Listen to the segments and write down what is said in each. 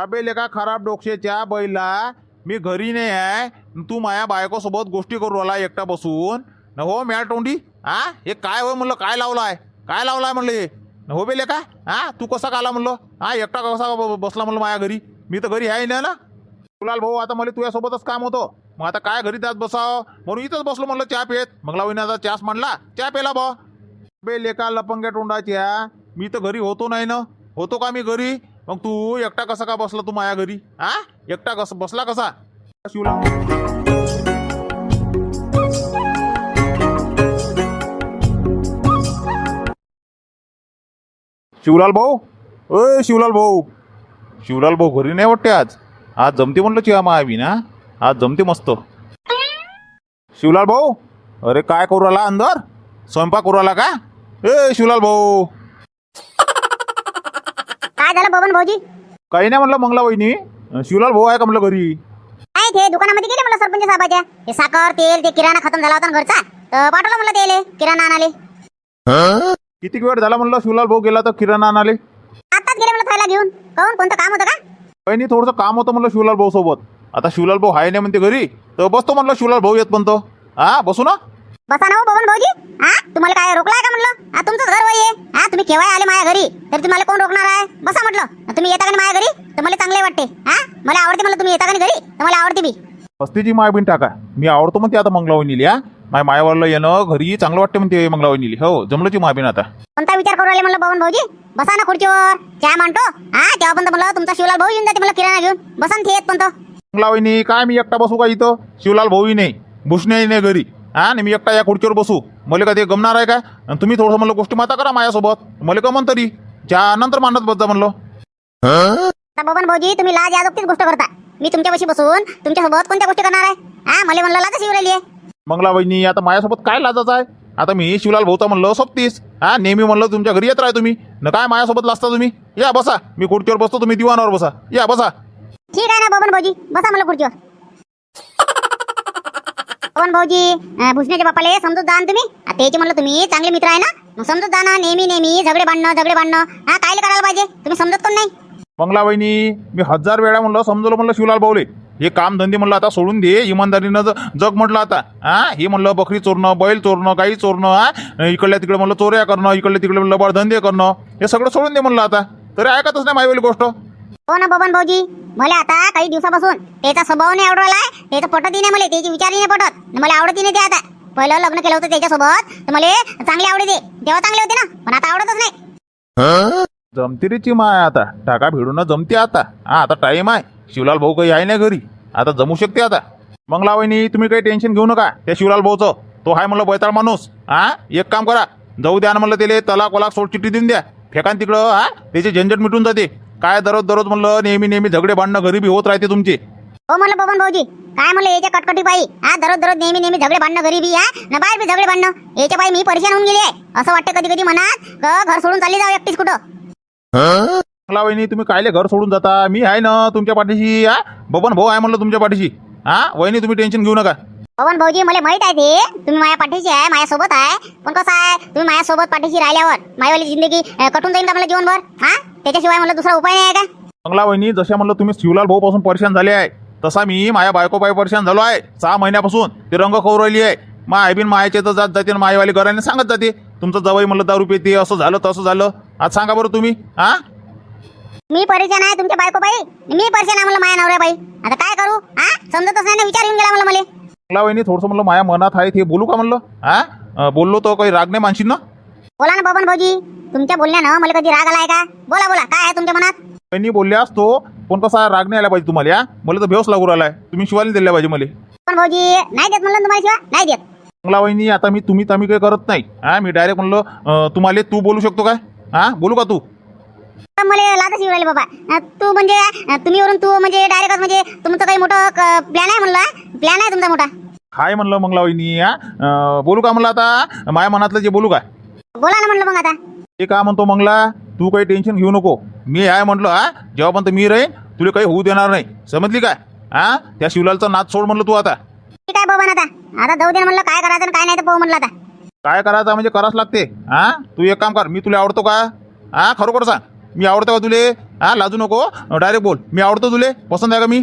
अबे लेका खराब डोक्षेच्या बैला मी घरी नाही आहे तू माया बायकोसोबत गोष्टी करू आला एकटा बसून. न हो मॅ तोंडी हा हे काय होय म्हणलं काय लावलाय? काय लावलाय म्हणलं हे? न हो बे लेका हा तू कसा काला म्हणलं? हा एकटा कसा बसला म्हणलं माझ्या घरी? मी तर घरी आहे ना ना? तुलाल भाऊ आता मला तुझ्यासोबतच काम होतं. मग आता काय घरी त्यात बसाव? म्हणून इथंच बसलो म्हणलं चहा पेत मग लावण्याचा चहाच म्हणला चहा पेला भाऊ. बे लेका लपंग्या तोंडाच्या मी तर घरी होतो नाही ना? होतो का मी घरी? मग तू एकटा कसा का बसला तू माया घरी? हा? एकटा कसा? बसला कसा? शिवला शिवलाल भाऊ? अय शिवलाल भाऊ. शिवलाल भाऊ घरी नाही वाटते आज. आज जमते म्हणलं चिया महाबी ना आज जमते मस्त. शिवलाल भाऊ? अरे काय करू आला अंदर स्वयंपाक करू आला का? ए शिवलाल भाऊ. काय झालं बबन भाऊजी? काही नाही म्हणलं मंगला वहिनी. शिवलाल भाऊ आहे का म्हणलं घरी? काय ते दुकानामध्ये गेले मला सरपंच साहेबाच्या? हे साखर तेल ते किराणा खतम झाला होता ना घरचा. तर पाठवलं म्हणलं तेले किराणा आणाले किती वेळ झाला म्हणलं शिवलाल भाऊ गेला तर किराणा आणाले आताच गेले मला थैला घेऊन. काहून? कोणतं काम होतं का? वहिनी थोडंसं काम होतं म्हणलं शिवलाल भाऊ सोबत आता शिवलाल भाऊ आहे नाही म्हणते घरी तर बसतो म्हणलं शिवलाल भाऊ येत म्हणतो. हा बसू ना? बसा ना हो बबन भाऊजी. हा तुम्हाला काय रोखलाय का म्हणलं? हा तुमचंच घर वय हा तुम्ही केव्हा आले माझ्या घरी? तर तुम्हाला कोण रोखणार आहे? बसा म्हटलं. तुम्ही येता का माझ्या घरी? तर मला चांगले वाटते. हा मला आवडते मला तुम्ही येता का घरी? तर मला आवडते बी. पस्तीची माय बिन टाका. मी आवडतो म्हणते आता मंगला वहिनीली हा. माय मायावरला येणं घरी चांगलं वाटते म्हणते मंगला वहिनीली हो जमलंची माय आता. कोणता विचार करू राहिले म्हणलं बबन भाऊजी? बसा ना खुर्चीवर. चहा मांडतो. हा तेव्हा पण म्हणलं तुमचा शिवलाल भाऊ येऊन जाते मला किराणा घेऊन. बसा ना येत पण तो मंगला वहिनी काय मी एकटा बसू का इथं? शिवलाल भाऊही नाही. भूषण्याही नाही घरी. हा नाही मी एकटा या खुर्चीवर बसू. मला का ते गमणार आहे का आणि तुम्ही थोडंसं म्हणलं गोष्टी माता करा माझ्यासोबत. मला का तरी. चहा नंतर मांडत बस जा म्हणलं. आता बबन भाऊजी तुम्ही लाज यादोक्तीच गोष्ट करता. मी तुमच्यापाशी बसून तुमच्यासोबत कोणत्या गोष्टी करणार आहे? हा मला म्हणलं लाजच येऊ राहिली आहे मंगला वहिनी आता माझ्यासोबत काय लाजायचं आहे? आता मी शिवलाल भाऊचा म्हणलं सोबतीस. हा नेहमी म्हणलं तुमच्या घरी येत राहा तुम्ही. न काय माझ्यासोबत लाजता तुम्ही? या बसा. मी खुर्चीवर बसतो तुम्ही दिवाणावर बसा. या बसा. ठीक आहे ना बबन भाऊजी. बसा मला खुर्चीवर. बबन भाऊजी? अं, भुसण्याच्या बापाले समजूत ना तुम्ही? आता त्याचे म्हणलं तुम्ही चांगले मित्र आहे ना? मग समजूत जा ना नेहमी नेहमी झगडे बांधणं झगडे भांडणं हा कायले करायला पाहिजे? तुम्ही समजत कोण नाही? मंगला वहिनी मी हजार वेळा म्हणलं समजवलं म्हणलं शिवलाल भाऊले. हे काम धंदे म्हणलं आता सोडून दे इमानदारीनं ज- जग म्हटलं आता. हा हे म्हणलं बकरी चोरणं बैल चोरणं गाई चोरणं हा इकडल्या तिकडे म्हणलं चोऱ्या करणं इकडल्या तिकडे लबाड धंदे करणं हे सगळं सोडून दे म्हणलं आता. तरी ऐकतच नाही मायवाली गोष्ट. हो ना बबन भाऊजी? मला आता काही दिवसापासून त्याचा स्वभाव नाही आवडला त्याचं पटतही नाही मला त्याची विचारही नाही पटत. मला आवडतही नाही ते आता. पहिलं लग्न केलं होतं त्याच्यासोबत तर मला चांगले आवडते. तेव्हा चांगले होते ना पण आता आवडतच नाही. जमती जमतिरीची माय आता. टाका भिडून जमते आता. हा आता टाईम आहे. शिवलाल भाऊ काही आहे नाही घरी? आता जमू शकते आता. मंगला वहिनी तुम्ही काही टेन्शन घेऊ नका. त्या शिवलाल भाऊचं. तो आहे म्हणलं बैताळ माणूस. हा एक काम करा. जाऊ द्या ना म्हणलं त्याला तलाक वलाक सोड चिठ्ठी देऊन द्या. फेकान तिकडं हा. त्याची झंझट मिटून जाते. काय दररोज दररोज म्हणलं नेहमी नेहमी झगडे भांडणं घरी बी होत राहते तुमचे. हो म्हणलं बबन भाऊजी. काय म्हणलं याच्या कटकटी पायी हा दररोज दररोज नेहमी नेहमी झगडे भांडणं घरी बी हा? ना बाहेर बी झगडे भांडणं. याच्या पायी मी परेशान होऊन गेली आहे. असं वाटतं कधी कधी मनात क घर सोडून चालली जाऊ एकटीच कुठं? मंगला वहिनी तुम्ही कायले घर सोडून जाता? मी आहे ना तुमच्या पाठीशी हा? बबन भाऊ आहे म्हणलं तुमच्या पाठीशी. हा? वहिनी तुम्ही टेन्शन घेऊ नका. पवन भाऊजी मला माहीत आहे ते. तुम्ही माझ्या पाठीशी आहे माझ्यासोबत आहे. पण कसं आहे तुम्ही माझ्यासोबत पाठीशी राहिल्यावर माझीवाली जिंदगी अं, कटून जाईल का मला जीवनभर? हा? त्याच्याशिवाय मला दुसरा उपाय नाही आहे का? मंगला वहिनी जशा म्हणलं तुम्ही शिवलाल भाऊ पासून परेशान झाले आहे तसा मी माझ्या बायको बाय परेशान झालो आहे. सहा महिन्यापासून ते रंग राहिली आहे. माय बिन मायाचे तर जात जाते आणि मायवाली घराने सांगत जाते. तुमचं जवळ म्हणलं दारू पिते असं झालं तसं झालं. आज सांगा बरं तुम्ही हा? मी परेशान आहे तुमच्या बायको बाई मी परेशान आहे म्हणलं माझ्या नवऱ्या बाई आता काय करू? हा? समजतच नाही ना विचार येऊन गेला मला मला. मंगला वहिनी थोडंसं म्हणलं माझ्या मनात आहे ते. बोलू का म्हणलं? हा? बोललो तर काही राग नाही मानशील ना बोला ना बबन भाऊजी. तुमच्या बोलण्यानं मला कधी राग आलाय का? बोला बोला. काय आहे तुमच्या मनात? वहिनी बोलले असतो पण कसा राग नाही आला पाहिजे तुम्हाला या मला तर भेवस लागू राहिलाय. तुम्ही शिवायला दिल्या पाहिजे मला. पण भाऊजी नाही देत म्हणलं ना तुम्हाला शिवाय? नाही देत. मंगला वहिनी आता मी तुम्ही तमी काही करत नाही. हा मी डायरेक्ट म्हणलं अं, तुम्हाला तू बोलू शकतो काय? हा? बोलू का तू? मला लाजच येऊ राहिले बाबा. तू म्हणजे तुम्ही वरून तू म्हणजे डायरेक्ट म्हणजे तुमचं काही मोठं प्लॅन आहे म्हणलं प्लॅन आहे तुमचा मोठा? हाय म्हणलं मंगला वहिनी बोलू का म्हणलं आता? माझ्या मनातलं जे बोलू काय बोला ना म्हणलं मग आता. ते का म्हणतो मंगला तू काही टेन्शन घेऊ नको. मी आहे म्हटलं हा? जेव्हा पण मी राहीन तुला काही होऊ देणार नाही. समजली काय? हा? त्या शिवलालचा नाच सोड म्हणलं तू आता. ठीक आहे बाबा आता. आता जाऊ दे म्हणलं काय करायचं काय नाही तर पाहू म्हणलं आता. काय करायचं म्हणजे करावंच लागते. हा? तू एक काम कर मी तुला आवडतो का? हा? खरोखर सांग. मी आवडतो का तुले? हा लाजू नको. डायरेक्ट बोल. मी आवडतो तुले? पसंत आहे का मी?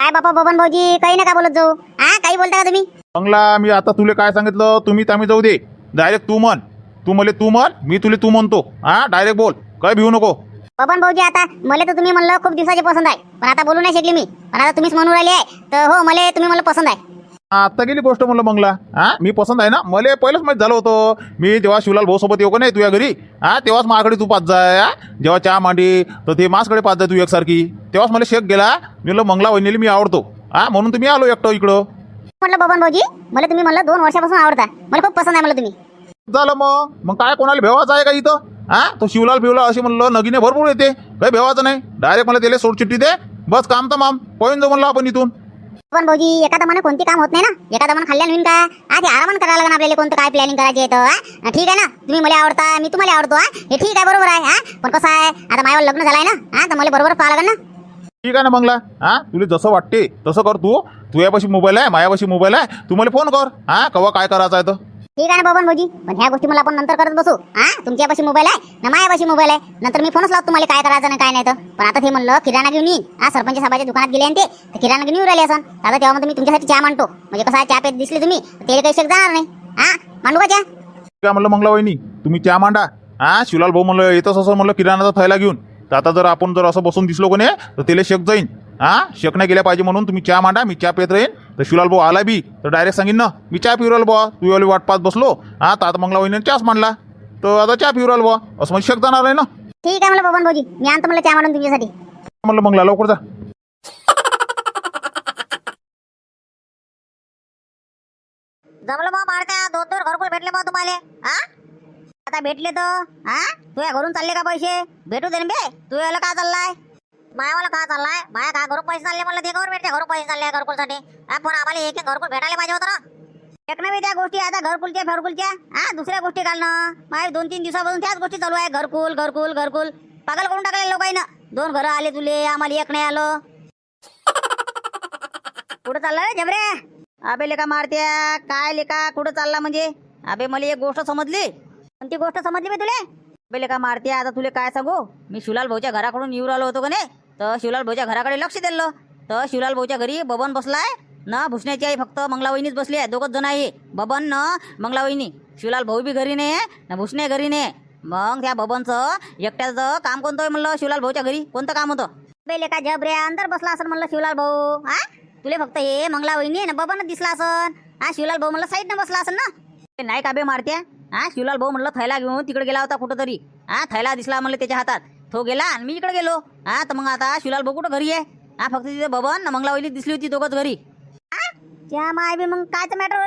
काय बापा बबन भाऊजी काही नका बोलत जाऊ? हा काही बोलता का तुम्ही? बंगला मी आता तुले काय सांगितलं? तुम्ही तामी जाऊ दे. डायरेक्ट तू म्हण. तू मले तू म्हण मी तुले तू म्हणतो. हा डायरेक्ट बोल. काय भिवू नको. बबन भाऊजी आता मला तर तुम्ही म्हणलं खूप दिवसाची पसंत आहे. पण आता बोलू नाही शकली मी. पण आता तुम्हीच म्हणून राहिले आहे. तर हो मला तुम्ही मला पसंत आहे. आता गेली गोष्ट म्हणलं बंगला. हा? मी पसंत आहे ना? मला पहिलंच माहीत झालं होतं. मी जेव्हा शिवलाल भाऊ सोबत येऊ का नाही तुझ्या घरी? हा तेव्हाच माझ्याकडे तू पाच जाय? जेव्हा चहा मांडी तर ते माझ्याकडे पाच जाय तू एकसारखी. तेव्हाच मला शेक गेला. मी म्हणलं मंगला वहिनीला मी आवडतो. हा म्हणून तुम्ही आलो एकटं इकडं. म्हटलं बबन भाऊजी मला तुम्ही म्हणलं दोन वर्षापासून आवडता. मला खूप पसंत आहे मला तुम्ही. झालं मग. मग काय कोणाला भेवायचं आहे का इथं? हा तो शिवलाल फिवलाल असे म्हणलं नगीने भरपूर येते. काही भेवायचं नाही. डायरेक्ट मला त्याला सोडचिट्टी दे. बस काम तमाम. पळून जाऊ म्हणलं आपण इथून. पण भाऊजी एका दमानं कोणती काम होत नाही ना. एका दमानं खाल्ल्यानं होईन का? आधी आरामान करायला लागेल आपल्याला कोणतं काय प्लॅनिंग करायची आहे ठीक आहे ना. तुम्ही मला आवडता मी तुम्हाला आवडतो हे ठीक आहे बरोबर आहे हा पण कसं आहे आता माझ्यावर लग्न झालंय ना हा तर मला बरोबर पाहा लागेल ना. ठीक आहे ना मंगला हा तुला जसं वाटते तसं कर तू. तुझ्यापाशी मोबाईल आहे मायापाशी मोबाईल आहे. तू मला फोन कर हा कवा काय करायचं आहे तर. ठीक आहे ना बाबा भाऊजी? पण ह्या गोष्टी मला आपण नंतर करत बसू. हा? तुमच्यापाशी मोबाईल आहे? ना माझ्यापाशी मोबाईल आहे? नंतर मी फोनच लावतो तुम्हाला काय करायचं ना काय नाही तर. पण आता ते म्हणलं किराणा घेऊन येईन. हा सरपंच साहेबाच्या दुकानात गेले आणि ते तर किराणा घेऊन येऊ राहिले असं. आता तेव्हा मग मी तुमच्यासाठी चहा मांडतो. म्हणजे कसं आहे चहा पेत दिसली तुम्ही ते काही शेक जाणार नाही. हा? मांडू का चहा? काय म्हणलं मंगला वहिनी तुम्ही चहा मांडा. हा शिवलाल भाऊ म्हणलं येतच असं म्हणलं किराणाचा थैला घेऊन. तर आता जर आपण जर असं बसून दिसलो कोणी तर त्याला शेक जाईन. हा? शेक नाही गेल्या पाहिजे म्हणून तुम्ही चहा मांडा मी चहा पेत राहीन. तर शिवलाल भाऊ आला बी तर डायरेक्ट सांगेन ना मी चहा पिऊ राहिलो बुवा तू वाली वाट पाहत बसलो. हा तर आता मंगला वहिनी चहाच मांडला. तर आता चहा पिऊ राहिलो बुवा. असं म्हणजे शेक जाणार आहे ना? ठीक आहे मला बबन भाऊजी मी आणतो मला चहा मांडून तुमच्यासाठी म्हणलं मंगला लवकर जा. जमलं मग मारका दोन दोन घरकुल भेटले मग तुम्हाला. हा? आता भेटले तर हा? तुझ्या घरून चालले का पैसे? भेटू दे ना बे. तू याला का चाललाय? मायावाला का चाललाय? माया का घरून पैसे चालले म्हणलं ते घरून भेटते घरून पैसे चालले घरकुलसाठी? पण आम्हाला एक एक घरकुल भेटायला पाहिजे होतं ना. एक नवी त्या गोष्टी आता घरकुलच्या फेरकुलच्या. हा दुसऱ्या गोष्टी घालणं. माझ्या दोन तीन दिवसापासून त्याच गोष्टी चालू आहे. घरकुल घरकुल घरकुल. पागल करून टाकले लोकांना दोन घरं आले तुले आम्हाला एक नाही आलं. कुठं चाललं रे जबरे अबे लेका मारत्या. काय लेका कुठं चालला म्हणजे? अबे मला एक गोष्ट समजली. कोणती गोष्ट समजली मी तुले? अबे का मारते आता तुले काय सांगू? मी शिवलाल भाऊच्या घराकडून येऊ राहिलो होतो का नाही? तर शिवलाल भाऊच्या घराकडे लक्ष दिलं. तर शिवलाल भाऊच्या घरी बबन बसलाय. ना भुसण्याची आई फक्त मंगलावहिनीच बसली आहे. दोघंच जण आहे. बबन न मंगलावहिनी. शिवलाल भाऊ बी घरी नाही ना भुसणे घरी नाही मग त्या बबनचं एकट्याचं काम कोणतं आहे म्हणलं? शिवलाल भाऊच्या घरी. कोणतं काम होतं? बेले का जबरे अंदर बसला असं म्हणलं शिवलाल भाऊ. हा तुले फक्त हे मंगलावहिनी ना बबनच दिसला असन. हा शिवलाल भाऊ म्हणलं साईडनं बसला असन ना. नाही का बे मारत्या? हा शिवलाल भाऊ म्हणलं थैला घेऊन तिकडे गेला होता कुठं तरी हा थैला दिसला म्हणलं त्याच्या हातात. तो गेला आणि मी इकडे गेलो. हा तर मग आता शिवलाल भाऊ कुठं घरी आहे? हा फक्त तिथे बबन मंगला दिसली होती दोघंच घरी? त्या माय बी मग कायचं मॅटर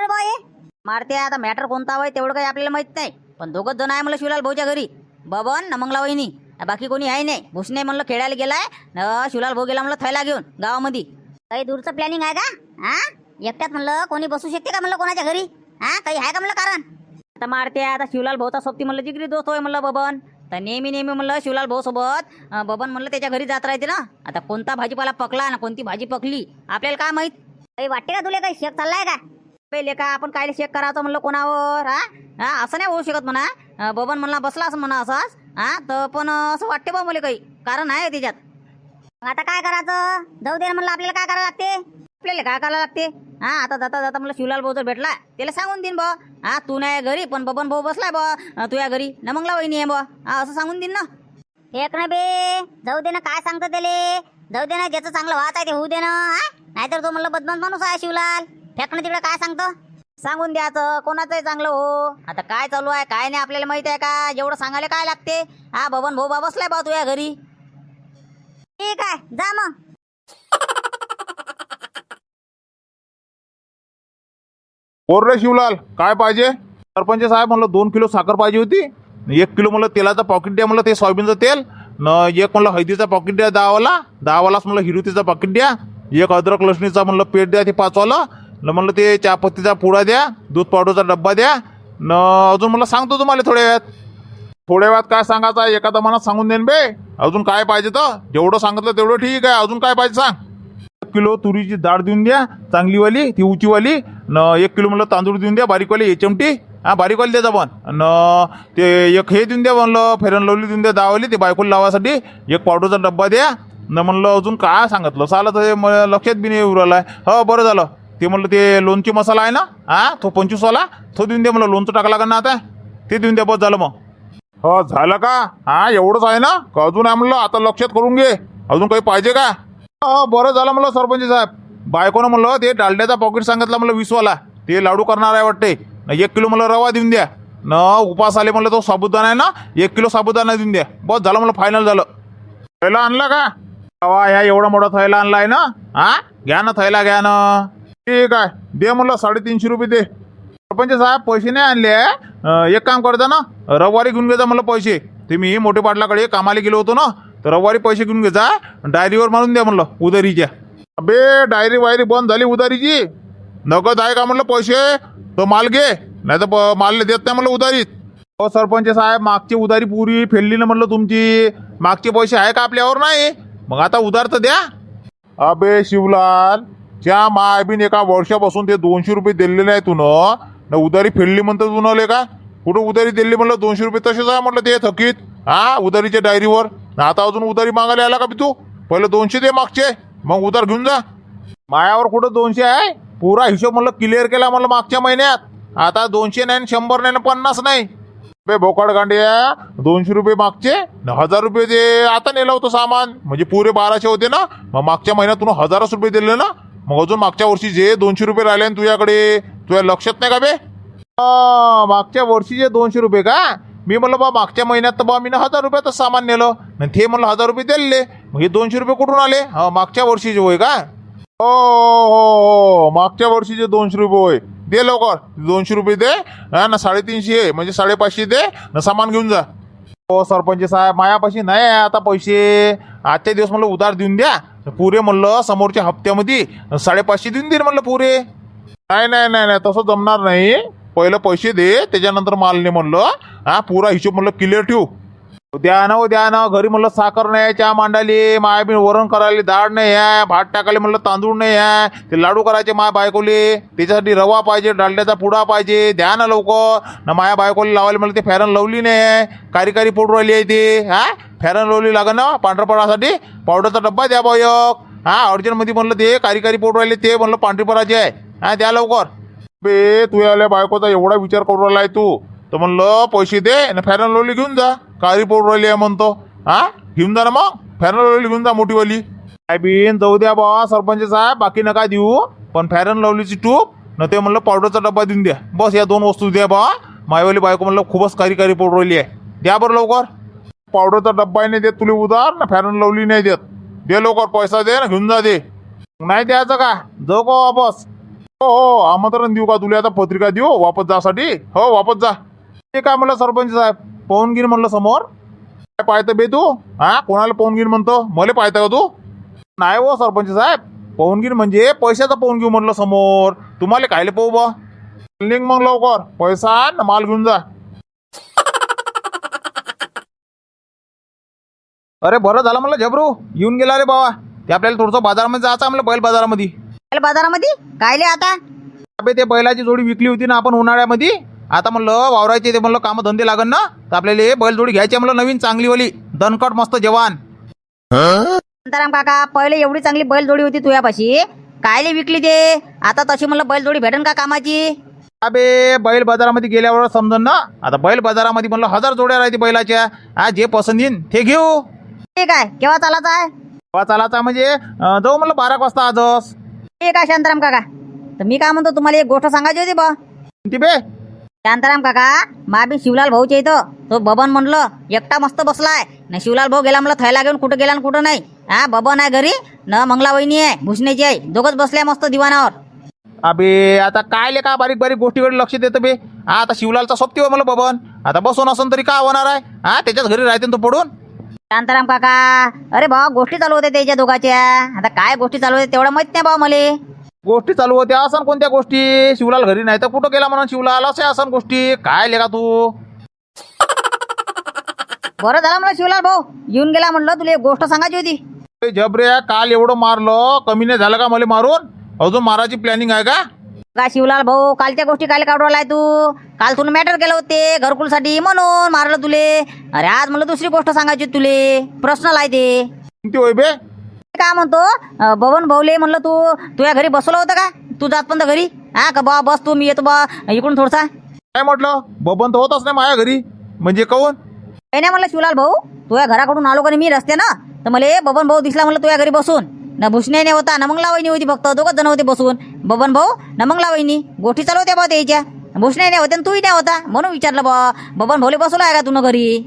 मारते आता मॅटर कोणता होय तेवढं काही आपल्याला माहीत नाही. पण दोघंच जण आहे मला शिवलाल भाऊच्या घरी. बबन ना मंगला वहिनी बाकी कोणी आहे नाही. भुसणे म्हणलं खेळायला गेलाय. न शिवलाल भाऊ गेला म्हणलं थैला घेऊन गावामध्ये. काही दूरचं प्लॅनिंग आहे का? हा? एकट्यात म्हणलं कोणी बसू शकते का म्हणलं कोणाच्या घरी? हा काही आहे का म्हणलं कारण? आता मारते आता शिवलाल भाऊचा सोबती म्हणलं जिगरी दोस्त होय म्हणलं बबन. तर नेहमी नेहमी म्हणलं शिवलाल भाऊ सोबत. बबन म्हणलं त्याच्या घरी जात राहते ना. आता कोणता भाजीपाला पकला ना कोणती भाजी पकली आपल्याला काय माहीत? काही वाटते का तुला काही शेक चाललाय का? पहिले का आपण काय शेक करायचं म्हणलं कोणावर हा? हा असं नाही होऊ शकत म्हणा. बबन म्हणला बसला असं म्हणा असंच. हा तर पण असं वाटते बा मला काही. कारण आहे त्याच्यात. मग आता काय करायचं? जाऊ दे म्हणलं आपल्याला काय करायला लागते? आपल्याला काय करायला लागते? हा आता जाता जाता म्हणलं शिवलाल भाऊ जर भेटला. त्याला सांगून देईन बा. हा तू नाही घरी पण बबन भाऊ बसलाय बा. तू या घरी. न मंगला वहिनी आहे बा. हा असं सांगून देईन ना. एक ना बे जाऊ दे ना काय सांगतो त्याले? जाऊ दे ना ज्याचं चांगलं वाच आहे ते होऊ दे ना? नाहीतर तो म्हणलं बदमाश माणूस आहे शिवलाल. फेकणं तिकडे काय सांगतो? सांगून द्यायचं कोणाचंही चांगलं हो. आता काय चालू आहे काय नाही आपल्याला माहीत आहे का? जेवढं सांगायला काय लागते? हा बबन भाऊ बा बसलाय बा तू या घरी. ठीक आहे जा मग. पोर रे शिवलाल काय पाहिजे? सरपंच साहेब म्हणलं दोन किलो साखर पाहिजे होती. एक किलो म्हणलं तेलाचं पॉकेट द्या म्हणलं ते सोयाबीनचं तेल. न एक म्हणलं हळदीचा पॉकेट द्या दहावाला दहावालाच म्हणलं हिरुतीचा पॉकेट द्या. एक अद्रक लसणीचा म्हणलं पेट द्या ते पाचवाला. न म्हणलं ते चहापत्तीचा पुडा द्या दूध पावडरचा डब्बा द्या. न अजून म्हणलं सांगतो तुम्हाला थोड्या वेळात. थोड्या वेळात काय सांगायचं एखादा मनात सांगून देईन बे. अजून काय पाहिजे तर? जेवढं सांगितलं तेवढं ठीक आहे. अजून काय पाहिजे सांग. एक किलो तुरीची डाळ देऊन द्या चांगलीवाली ती उचीवाली न एक किलो म्हणलं तांदूळ देऊन द्या बारीकवाली एक चमटी हा बारीकवाली द्यायचा पण न ते एक हे देऊन द्या म्हणलं फेरन लवली देऊन द्या दहावाली ते बायकोला लावासाठी एक पावडरचा डब्बा द्या. न म्हणलं अजून काय सांगितलं? चालं तर मला लक्षात बी नाही उराला हो बरं झालं. ते म्हणलं ते लोणची मसाला आहे ना हा तो पंचवीसवाला तो देऊन द्या म्हणलं लोणचं टाका लागेल ना आता. ते देऊन द्या बस झालं मग. हो झालं का? हा एवढंच आहे ना? का अजून आहे म्हणलं आता लक्षात करून घे. अजून काही पाहिजे का? बरं झालं म्हणलं सरपंच साहेब. बायकोनं म्हणलं ते डालड्याचा पॉकेट सांगितलं म्हणलं वीसवाला. ते लाडू करणार आहे वाटते. न एक किलो मला रवा देऊन द्या. न उपास आले म्हणलं तो साबुदाणा आहे ना एक किलो साबुदाणा देऊन द्या. बस झालं म्हणलं फायनल झालं. थैला आणला का? रवा ह्या एवढा मोठा थैला आणलाय ना? हा? घ्या ना थैला घ्या ना. ठीक आहे. दे म्हणलं साडेतीनशे रुपये दे. सरपंच साहेब पैसे नाही आणले एक काम करता ना रविवारी घेऊन घेजा मला पैसे. ते मी मोठे पाटलाकडे कामाला गेलो होतो ना तर रविवारी पैसे घेऊन घे जा. डायरीवर मारून द्या म्हणलं उधारीच्या अबे डायरी वायरी बंद झाली उधारीची नगद आहे का म्हणलं पैसे? तो माल घे. नाही तर माल देत नाही म्हणलं उधारीत हो सरपंच साहेब मागची उधारी पुरी फेडली ना म्हणलं तुमची. मागचे पैसे आहे का आपल्यावर? नाही. मग आता उधार तर द्या. अबे शिवलाल ज्या मायबीन एका वर्षापासून ते दोनशे रुपये दिलेले आहे तुन न उधारी फेडली म्हणतं तुनले का? कुठं उधारी दिली म्हणलं दोनशे रुपये? तसेच आहे म्हटलं ते थकीत. हा उधारीच्या डायरीवर. ना आता अजून उधारी मागायला आला का बी तू? पहिले दोनशे दे मागचे मग उधार घेऊन जा. मायावर कुठं दोनशे आहे? पुरा हिशोब म्हणलं क्लिअर केला म्हणलं मागच्या महिन्यात. आता दोनशे नाही शंभर नाही पन्नास नाही. बे बोकाड गांड्या दोनशे रुपये मागचे हजार रुपये दे आता नेलं होतं सामान म्हणजे पुरे बाराशे होते ना मग मागच्या महिन्यात तुला हजारच रुपये दिले ना मग अजून मागच्या वर्षी जे दोनशे रुपये राहिले तुझ्याकडे तुझ्या लक्षात नाही का बे? मागच्या मागच्या वर्षीचे दोनशे रुपये का? मी म्हणलं बा मागच्या महिन्यात तर बा मी हजार रुपयातच सामान नेलं. आणि ते म्हणलं हजार रुपये दिले. मग हे दोनशे रुपये कुठून आले? हा मागच्या वर्षीचे होय का? हो हो हो मागच्या वर्षीचे दोनशे रुपये होय. दे लवकर. दोनशे रुपये दे. हा ना साडेतीनशे म्हणजे साडेपाचशे दे. ना सामान घेऊन जा. हो सरपंच साहेब मायापाशी नाही आहे आता पैसे. आजच्या दिवस म्हणलं उधार देऊन द्या. पुरे म्हणलं समोरच्या हप्त्यामध्ये साडेपाचशे देऊन देईन म्हणलं पुरे. नाही नाही नाही नाही तसं जमणार नाही. पहिलं पैसे दे त्याच्यानंतर माल ने म्हणलं हा पुरा हिशोब म्हणलं क्लिअर ठेवू. द्या ना हो द्या ना घरी म्हणलं साखर नाही चहा मांडाली मायाबीन वरण करायला डाळ नाही आहे भात टाकायला म्हणलं तांदूळ नाही आहे ते लाडू करायचे माया बायकोले त्याच्यासाठी रवा पाहिजे डालड्याचा पुडा पाहिजे द्या ना लवकर. ना माया बायकोले लावायला म्हणलं ते फॅरन लावली नाही आहे कारी कारी पोट राहिली आहे ते हा? फॅरन लावली लागन ना पांढरपणासाठी? पावडरचा डब्बा द्या बा एक हा अर्जंटमध्ये म्हणलं ते कारी कारी पोट राहिले ते म्हणलं पांढरीपडाचे आहे. हा द्या लवकर. बे तू याल्या बायकोचा एवढा विचार करू राहिलाय तू. तर म्हणलं पैसे दे आणि फॅरन लोली घेऊन जा. कारी पोट राहिली आहे म्हणतो. हा? घेऊन जा ना मग. फॅरन लोली घेऊन जा मोठीवाली काय बिन जाऊ द्या बा सरपंच साहेब बाकी नका देऊ. पण फॅरन लवलीची टूप न ते म्हणलं पावडरचा डब्बा देऊन द्या. बस या दोन वस्तू द्या बा. मायवाली बायको म्हणलं खूपच कारी कारी पोट राहिली आहे. द्या बरं लवकर. पावडरचा डब्बाही नाही देत तुला उधार ना फॅरन लवली नाही देत. दे लवकर पैसा दे ना घेऊन जा दे. नाही द्यायचं का? जाऊ का वापस? हो, हो हो आमंत्रण देऊ का तुला आता पत्रिका देऊ? वापस जासाठी? हो वापस जा. ते काय म्हणलं सरपंच साहेब? पाहून घेईन म्हणलं समोर. काय पाहतं बे तू? हा कोणाला पाहून घेईन म्हणतो? मला पाहता का तू? नाही हो सरपंच साहेब. पाहून घेईन म्हणजे पैशाचा पाहून घेऊ म्हणलं समोर. तुम्हाला कायले पाहू बा. निघ मग लवकर. पैसा ना माल घेऊन जा. अरे बरं झालं म्हणलं झबरू. येऊन गेला रे बाबा. ते आपल्याला थोडंसं बाजारामध्ये जायचं आहे म्हणलं बैल बाजारामध्ये. बाजारामध्ये? कायले आता? अबे ते बैलाची जोडी विकली होती ना आपण उन्हाळ्यामध्ये? आता म्हणलं वावरायचे ते म्हणलं कामं धंदे लागन ना? तर आपल्याला हे बैल जोडी घ्यायची आहे म्हणलं नवीन चांगलीवाली. दणकट मस्त जवान. शांताराम काका पहिले एवढी चांगली बैलजोडी होती तुझ्यापाशी. कायले विकली ते? आता तशी म्हणलं बैलजोडी भेटन का कामाची? अबे बैल बाजारामध्ये गेल्यावर समजन ना? आता बैल बाजारामध्ये म्हणलं हजार जोड्या राहते बैलाच्या. हा जे पसंत येईन ते घेऊ. ठीक आहे. केव्हा चालायचं आहे? केव्हा चालायचा म्हणजे अं, जाऊ म्हणलं बारा वाजता आजच. ठीक आहे शांताराम काका? तर मी काय म्हणतो तुम्हाला एक गोष्ट सांगायची होती बा. बे? शांताराम काका माबी शिवलाल भाऊच्या इथं. तो बबन म्हणलं एकटा मस्त बसलाय. न शिवलाल भाऊ गेला म्हणलं थैला घेऊन कुठं गेला कुठं नाही. हा बबन आहे घरी न मंगला वहिनी आहे भुसण्याची आहे. दोघच बसल्या मस्त दिवाणावर अबे आता काय ले का बारीक बारीक गोष्टीकडे लक्ष देतं बे? हा आता शिवलालचा सोबती मला बबन. आता बसून असन तरी काय होणार आहे? हा त्याच्याच घरी राहते ना तो पडून. शांताराम काका अरे भाऊ गोष्टी चालू होत्या त्याच्या दोघाच्या. आता काय गोष्टी चालू होत्या तेवढं माहीत नाही भाऊ मले. गोष्टी चालू होत्या असन कोणत्या गोष्टी? शिवलाल घरी नाही तर कुठं गेला म्हणून शिवलाल? असे असन गोष्टी. काय लेका तू? बरं झालं म्हणलं शिवलाल भाऊ येऊन गेला म्हणलं तुला एक गोष्ट सांगायची होती. जबरे काल एवढं मारलं कमी नाही झालं का मला मारून? अजून मारायची प्लॅनिंग आहे का? का शिवलाल भाऊ कालच्या गोष्टी काय काढवलाय तू? काल तुला मॅटर केलं होते घरकुलसाठी म्हणून मारलं तुले. अरे आज मला दुसरी गोष्ट सांगायची तुले. प्रश्न आहे ते. कोणती होय बे? काय म्हणतो अं, बबन भाऊले म्हणलं तू तुझ्या घरी बसवलं होतं का? तू जात पण घरी. हा का बा बस तू मी येतो बा इकडून थोडसा. काय म्हटलं? बबन तर होतच नाही माझ्या घरी. म्हणजे कौन? काही नाही म्हणलं शिवलाल भाऊ तुझ्या घराकडून आलो का नाही मी रस्ते ना तर मला बबन भाऊ दिसला म्हणलं तुझ्या घरी बसून. न भुसणे नाही होता न मंगला वहिनी होती फक्त दोघच जण होते बसून. बबन भाऊ न मंगला वहिनी चालू होत्या बा त्याच्या भुसणे नाही होते न तूही नाही होता म्हणून विचारलं बा बबन भाऊले बसवलं आहे का तुनं घरी?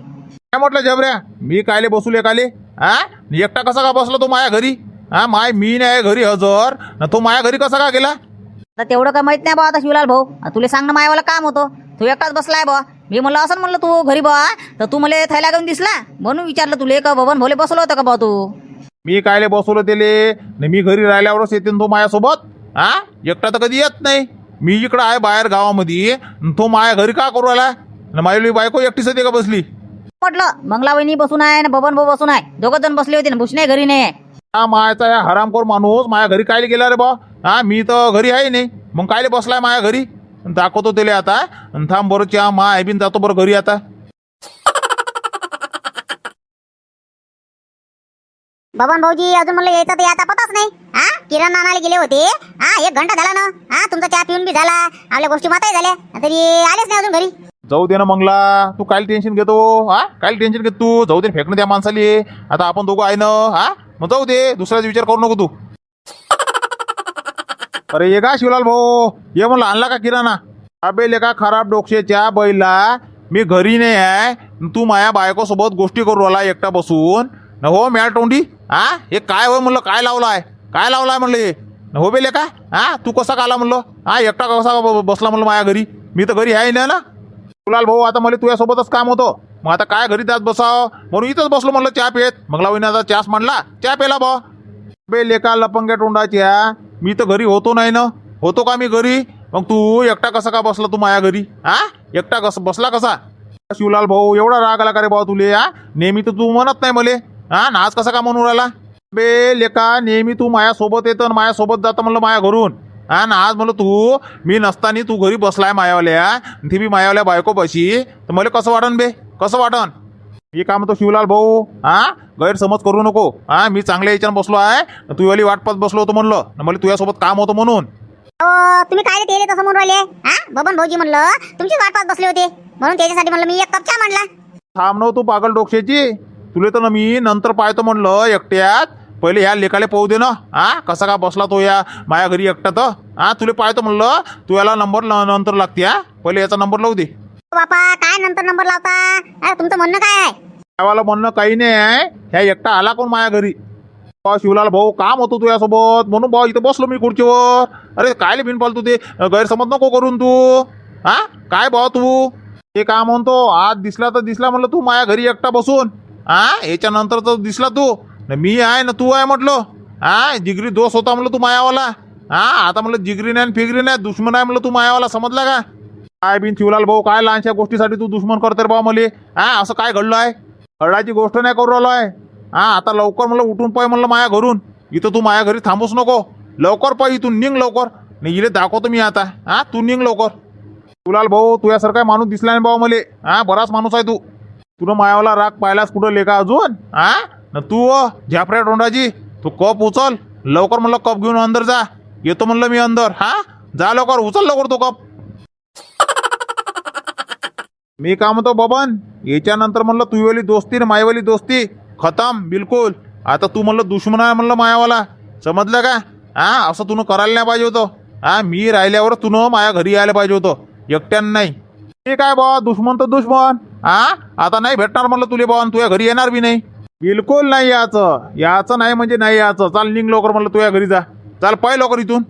काय म्हटलं जबऱ्या? मी कायले बसूले काले? हा एकटा कसा का बसला तो माझ्या घरी? हा माय मी नाही घरी हजर. न तो माझ्या घरी कसा का गेला? आता तेवढं काय माहीत नाही बा आता शिवलाल भाऊ. तुला सांगणं मायावाला काम होतं. तू एकटाच बसलाय बा. मी म्हणलं असं म्हणलं तू घरी बा. तर तू मला थैला घेऊन दिसला. म्हणून विचारलं तुले का बबन भोले बसवलं होतं का बा तू? मी कायले बसवलं त्याले? न मी घरी राहिल्यावरच येते न तो माझ्यासोबत हा एकटा तर कधी येत नाही. मी इकडं आहे बाहेर गावामध्ये. न तो माझ्या घरी का करू राहिला? न माझी बायको एकटीच येते का बसली? म्हटलं मंगला वहिनी बसून आहे ना बबन भाऊ बसून आहे. दोघं जण बसले होते ना भुसणे घरी नाही. आहे. हा मायाचा या हरामखोर माणूस माझ्या घरी कायले गेला रे बा? हा मी तर घरी आहे नाही. मग कायले बसलाय माझ्या घरी? दाखवतो त्याले आता. अन थांब बरं च्या मा आहे बिन जातो बरं घरी आता. बबन भाऊजी अजून म्हणलं यायचं तर याचा पताच नाही. हा? किराणा आणायला गेले होते. हा एक घंटा झाला ना. हा तुमचा चहा पिऊन बी झाला. आपल्या गोष्टी माताही झाल्या. तरी आलेच नाही अजून घरी. जाऊ दे ना मंगला. तू काय टेन्शन घेतो. हा? काय टेन्शन घेत तू? जाऊ दे ना, फेकणं त्या माणसाले. आता आपण दोघं आहे ना हा? मग जाऊ दे. दुसऱ्याचा विचार करू नको तू. अरे ये का शिवलाल भाऊ? ये म्हणलं आणला का किराणा? अबे लेका खराब डोक्षेच्या बैला. मी घरी नाही आहे. तू माया बायको सोबत गोष्टी करू राहिला एकटा बसून. न हो मॅ तोंडी हा हे काय होय म्हणलं? काय लावलं आहे काय लावलं आहे म्हणलं हे? न हो बेले का? हा तू कसा काला म्हणलं? हा एकटा कसा ब- बसला म्हणलं माझ्या घरी? मी तर घरी आहे ना ना? कुलाल भाऊ आता मला तुझ्यासोबतच काम होतं. मग आता काय घरी त्यात बसाव? म्हणून इथंच बसलो म्हणलं चहा पेत मग लावून चहाच म्हणला चहा पेला भाऊ. बे लेका लपंग्या तोंडाच्या मी तर घरी होतो नाही ना? होतो का मी घरी? मग तू एकटा कसा का बसला तू माझ्या घरी? हा एकटा कसा बसला कसा? शिवलाल भाऊ एवढा राग आला का रे भाऊ तुले हा नेहमी तर तू म्हणत नाही मले. हा ना आज कसा का म्हणून राहिला? बे लेका नेहमी तू माझ्यासोबत येतं आणि माझ्यासोबत जातं म्हणलं माझ्या घरून. हा ना आज म्हणलं तू मी नसताना तू घरी बसलाय मायावाल्या ती बी मायावाल्या बायको बशी. तर मला कसं वाटन बे? कसं वाटन? हे काय म्हणतो शिवलाल भाऊ हा? गैरसमज करू नको. हा मी चांगल्या याच्यानं बसलो आहे तू वाली वाट पाहत बसलो होतो म्हणलं. मला तुझ्यासोबत काम होतं म्हणून. अहो तुम्ही काय तेले तसं म्हणून राहिले? हा? बबन भाऊजी म्हणलं तुमची वाट पाहत बसले होते. म्हणून त्याच्यासाठी म्हणलं मी एक कप चहा म्हणला थांब नव तू पागल डोक्षेची तुले तर ना मी नंतर पाहतो म्हणलं एकट्यात. पहिले ह्या लेखाले पाहू दे ना. हा कसा का बसला तो या माझ्या घरी एकटा तर. हा तुले पाहतो म्हणलं तू याला नंबर नंतर लागते हा पहिले याचा नंबर लावू दे. बापा काय नंतर नंबर लावता? अरे तुमचं म्हणणं काय आहे? म्हणणं काही नाही आहे. ह्या एकटा आला कोण माझ्या घरी? बा शिवलाल भाऊ काम होतो तुझ्यासोबत. म्हणून भाऊ इथं बसलो मी खुर्चीवर. अरे काय बिन तू ते? गैरसमज नको करून तू. हा काय भाऊ तू? ते काय म्हणतो आज दिसला तर दिसला म्हणलं तू माझ्या घरी एकटा बसून. आ याच्यानंतर तर दिसला तू. न मी आहे ना तू आहे म्हटलं. हा जिगरी दोष होता म्हणलं तू मायावाला. हा आता म्हटलं जिगरी नाही फिगरी नाही दुश्मन आहे म्हटलं तू मायावाला समजला का? काय बिन शिवलाल भाऊ काय लहानशा गोष्टीसाठी तू दुश्मन करते रे भाऊ मले? हा असं काय घडलं आहे? घडाची गोष्ट नाही करू राहिलो आहे. हा आता लवकर म्हटलं उठून पाय म्हणलं माया घरून. इथं तू माया घरी थांबूच नको. लवकर पाय इथून निघ लवकर. नाही इले दाखवतो मी आता. हा तू निघ लवकर. शिवलाल भाऊ तुझ्यासारखा माणूस दिसला नाही भाऊ मले. हा बराच माणूस आहे तू. तुला मायावाला राग पाहिलास कुठं लेखा अजून? हा न तू हो, अ, झापऱ्या तोंडाची. तू कप उचल. लवकर म्हणलं कप घेऊन अंदर जा. येतो म्हणलं मी अंदर. हा? जा लवकर. उचल लवकर तो कप. मी काम म्हणतो बबन? याच्यानंतर म्हणलं तुझीवाली दोस्ती ना मायवाली दोस्ती. खतम. बिलकुल. आता तू म्हणलं दुश्मन आहे म्हणलं मायावाला. समजलं का? हा असं तुनं करायला नाही पाहिजे होतं. हा मी राहिल्यावर तुनं माया घरी यायला पाहिजे होतं. एकट्यानं नाही. ठीक आहे बा दुश्मन तर दुश्मन. हा आता नाही भेटणार म्हणलं तुले बॉन तुझ्या घरी येणार बी नाही. बिलकुल नाही याचं. याचं नाही म्हणजे नाही याचं. चाल निघ लवकर म्हणलं तुझ्या घरी जा. चाल पाय लवकर इथून.